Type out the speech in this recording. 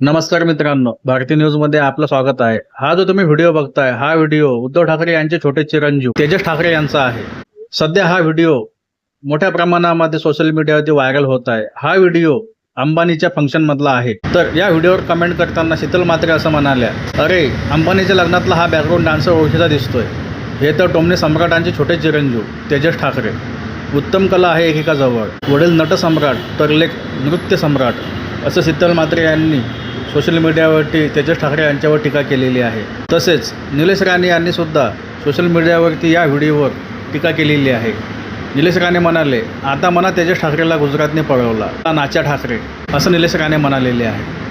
नमस्कार मित्रांनो भारतीय न्यूजमध्ये आपलं स्वागत आहे. हा जो तुम्ही व्हिडिओ बघताय हा व्हिडिओ उद्धव ठाकरे यांचे छोटे चिरंजीव तेजस ठाकरे यांचा आहे. सध्या हा व्हिडिओ मोठ्या प्रमाणामध्ये सोशल मीडियावरती व्हायरल होत आहे. हा व्हिडिओ अंबानीच्या फंक्शन मधला आहे. तर या व्हिडिओवर कमेंट करताना शीतल मात्रे असं म्हणाल्या अरे अंबानीच्या लग्नातला हा बॅकग्राऊंड डान्सर ओळखीचा दिसतोय. हे तर टोमणे सम्राटांचे छोटे चिरंजीव तेजस ठाकरे. उत्तम कला आहे एकेकाजवळ. वडील नटसम्राट तर लेख नृत्य सम्राट असं शीतल मात्रे यांनी सोशल मीडियावरती तेजस ठाकरे यांच्यावर टीका केलेली आहे. तसेच निलेश राणे यांनीसुद्धा सोशल मीडियावरती या व्हिडिओवर टीका केलेली आहे. निलेश राणे म्हणाले आता मना तेजस ठाकरेला गुजरातने पळवला. नाचा ठाकरे. असं निलेश राणे म्हणालेले आहे